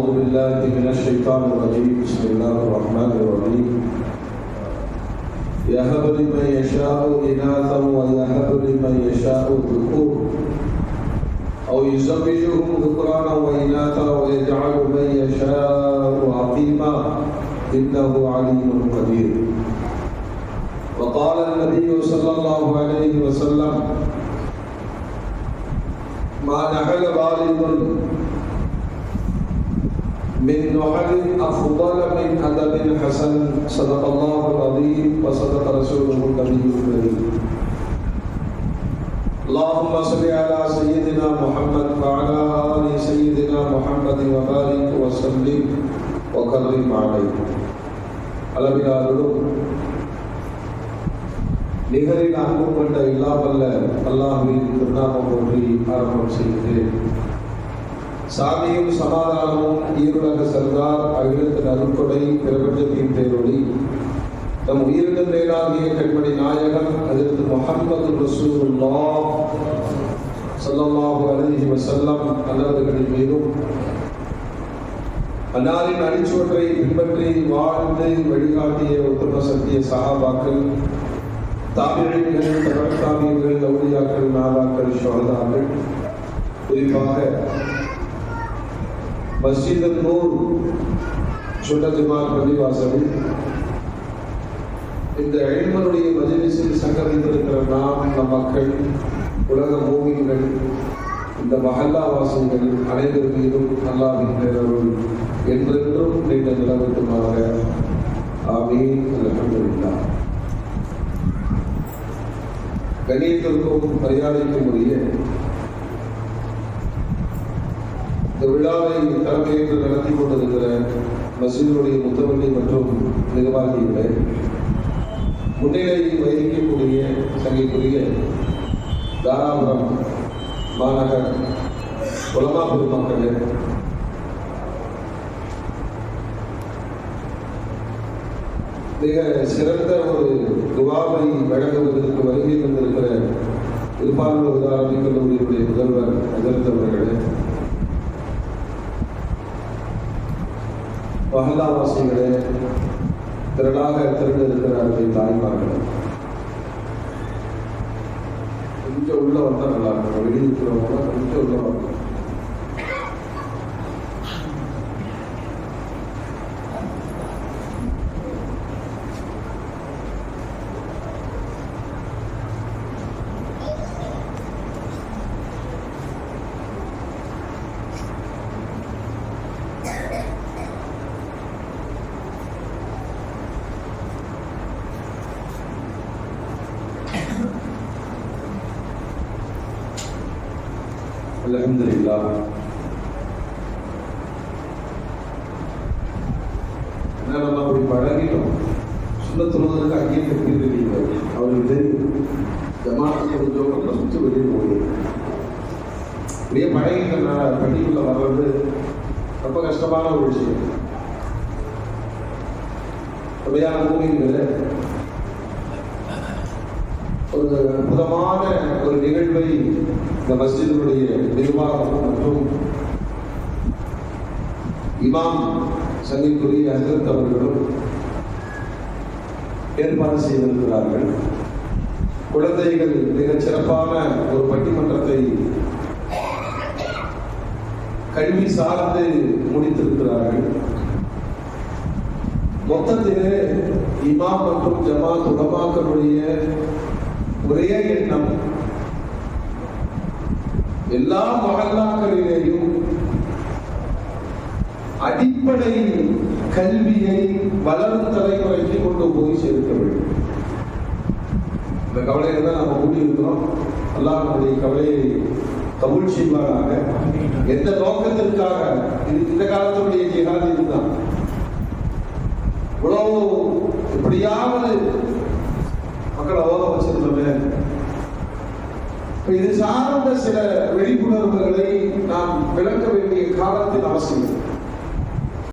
أعوذ بالله من الشيطان الرجيم. بسم الله الرحمن الرحيم. يهب لمن يشاء إناثا ويهب لمن يشاء ذكور أو يزوجهم ذكرانا وإناثا ويجعل من يشاء عقيما. إنه عليم قدير. وقال النبي صلى الله عليه وسلم ما نحل غالب من نحل أفضل من أدب حسن صدق الله العظيم وصدق رسوله النبي الكريم اللهم صل على سيدنا محمد وعلى آل سيدنا محمد وبارك وسلم وكرم عليه அளவிலாரும் நிகரில் அன்பும் கொண்ட இல்லாமல்ல அல்லாஹுவின் திருநாமம் ஒன்றி ஆரம்பம் செய்கிறேன் சாந்தியும் சமாதானமும் ஈருலக செல்வார் அகிலத்தின் அருட்கொடை பிரபஞ்சத்தின் பேரொழி நம் உயிரிழந்த பேராகிய கண்மணி நாயகம் அதற்கு முகமது ரசூல்லா ஸல்லல்லாஹு அலைஹி வசல்லம் அன்னவர்களின் மீதும் அன்னாரின் அடிச்சுவற்றை பின்பற்றி வாழ்ந்து வழிகாட்டிய உத்தம சத்திய சகாபாக்கள் தாபிழிகள் தகவல் லௌலியாக்கள் நாதாக்கள் ஷோதாக்கள் குறிப்பாக மஸ்ஜித் நூர் சுட்ட ஜமாத் பள்ளிவாசலில் இந்த எழிமனுடைய மஜலிசில் சங்கமித்திருக்கிற நாம் நம் மக்கள் உலக மூவிகள் இந்த மஹல்லாவாசிகள் அனைவர் மீதும் அல்லாவின் பேரருள் என்றென்றும் நீண்ட நிலவட்டுமாக ஆமீன் அல்ஹம்துலில்லாஹ் கணியத்திற்கும் மரியாதைக்கும் உரிய இந்த விழாவை தலைமையேற்று நடத்தி கொண்டிருக்கிற மசீதுடைய முத்தவள்ளி மற்றும் நிர்வாகிகளை முன்னிலையில் வைக்கக்கூடிய சங்கைக்குரிய தாராபுரம் மாநகர் உலமா பெருமக்களே மிக சிறந்த ஒரு துவாவை வழங்குவதற்கு வருகை தந்திருக்கிற இருப்பாளர் அரபி கல்லூரியுடைய முதல்வர் எதிர்த்தவர்களே மகல்லாவாசிகளே திரளாக திரண்டிருக்கிறார்கள் தாய்மார்கள். கொஞ்சம் உள்ள வந்தா நல்லா இருக்கும் வெளியிருக்கிறவங்க கொஞ்சம் உள்ள வரணும். அல்ஹம்துலில்லாஹ் என்ன நம்ம அப்படி பழகிட்டோம்? சுண்ண தொழுவதற்கு அங்கேயே கட்டி இருக்கீங்க. அவருக்கு தெரியும். ஜமாத்து கொஞ்சம் ஃபஸ்ட்டு வெளியே போகுது இப்படியே பழகிட்டனால பள்ளிக்குள்ள வர்றது ரொம்ப கஷ்டமான ஒரு விஷயம். சுவையான பூமிங்கிறது ஒரு அற்புதமான ஒரு நிகழ்வை இந்த மஸ்ஜிதினுடைய நிர்வாகம் மற்றும் இமாம் சங்கிக்குரிய அஹத் அவர்களும் ஏற்பாடு செய்திருக்கிறார்கள். குழந்தைகள் மிகச் சிறப்பான ஒரு பட்டிமன்றத்தை கல்வி சார்ந்து முடித்திருக்கிறார்கள். மொத்தத்திலே இமாம் மற்றும் ஜமாத் உலமாக்களுடைய ஒரே எண்ணம். எல்லா மகல்லாக்களிலேயும் அடிப்படை கல்வியை வளரும் தலைமுறைக்கு கொண்டு போய் சேர்க்க வேண்டும். இந்த கவலையில தான் நம்ம கூட்டியிருக்கிறோம் இருக்கிறோம் அல்லாஹ் கவலையை கபூல் செய்வாராக. எந்த நோக்கத்திற்காக? இது இந்த காலத்துடைய ஜிஹாத் இதுதான். இவ்வளவு எப்படியாவது வச்சிருந்தோமே இது சார்ந்த சில விழிப்புணர்வுகளை நாம் விளக்க வேண்டிய காலத்தின் அவசியம்.